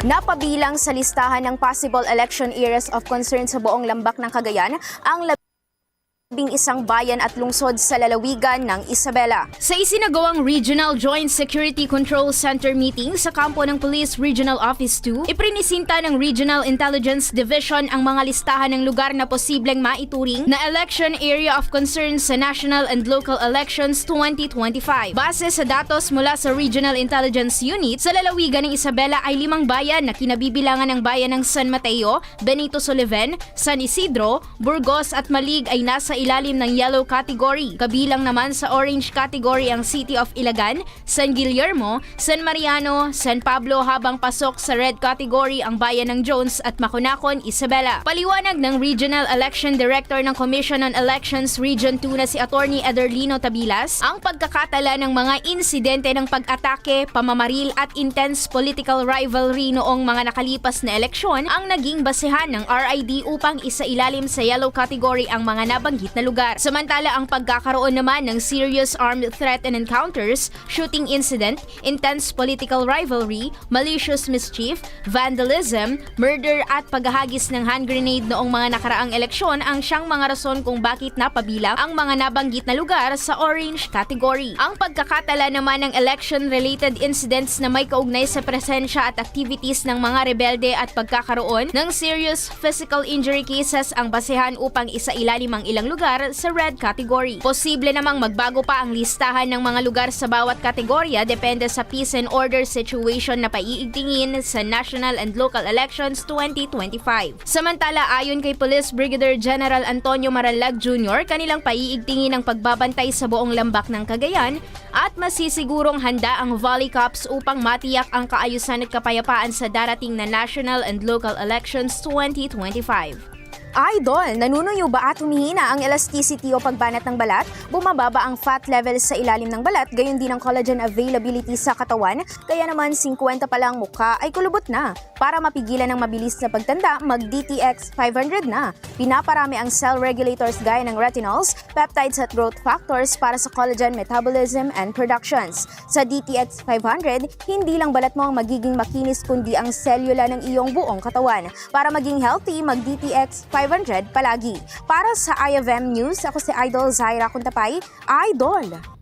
Napabilang sa listahan ng possible election areas of concern sa buong lambak ng Cagayan ang labing isang bayan at lungsod sa lalawigan ng Isabela. Sa isinagawang Regional Joint Security Control Center meeting sa kampo ng Police Regional Office 2, iprinisinta ng Regional Intelligence Division ang mga listahan ng lugar na posibleng maituring na election area of concern sa national and local elections 2025. Base sa datos mula sa Regional Intelligence Unit, sa lalawigan ng Isabela ay limang bayan na kinabibilangan ng bayan ng San Mateo, Benito Soliven, San Isidro, Burgos at Malig ay nasa ilalim ng yellow category. Kabilang naman sa orange category ang City of Ilagan, San Guillermo, San Mariano, San Pablo habang pasok sa red category ang bayan ng Jones at Maconacon, Isabela. Paliwanag ng Regional Election Director ng Commission on Elections Region 2 na si Attorney Ederlino Tabilas, ang pagkakatala ng mga insidente ng pag-atake, pamamaril at intense political rivalry noong mga nakalipas na eleksyon ang naging basehan ng RID upang isailalim sa yellow category ang mga nabanggit na lugar. Samantala ang pagkakaroon naman ng serious armed threat and encounters, shooting incident, intense political rivalry, malicious mischief, vandalism, murder at paghahagis ng hand grenade noong mga nakaraang eleksyon ang siyang mga rason kung bakit napabilang ang mga nabanggit na lugar sa orange category. Ang pagkakatala naman ng election-related incidents na may kaugnay sa presensya at activities ng mga rebelde at pagkakaroon ng serious physical injury cases ang basehan upang isailalim ang ilang lugar sa red category. Posible namang magbago pa ang listahan ng mga lugar sa bawat kategorya depende sa peace and order situation na paiigtingin sa national and local elections 2025. Samantala ayon kay Police Brigadier General Antonio Maralag Jr., kanilang paiigtingin ang pagbabantay sa buong lambak ng Cagayan at masisigurong handa ang Volley Cups upang matiyak ang kaayusan at kapayapaan sa darating na national and local elections 2025. Idol, nanunuyo ba at humihina ang elasticity o pagbanat ng balat? Bumababa ang fat levels sa ilalim ng balat, gayon din ang collagen availability sa katawan, kaya naman 50 pa lang mukha ay kulubot na. Para mapigilan ang mabilis na pagtanda, mag-DTX 500 na. Pinaparami ang cell regulators gaya ng retinols, peptides at growth factors para sa collagen metabolism and productions. Sa DTX 500, hindi lang balat mo ang magiging makinis kundi ang selula ng iyong buong katawan. Para maging healthy, mag-DTX 500 palagi. Para sa IFM News, ako si Idol Zaira Kuntapay, Idol!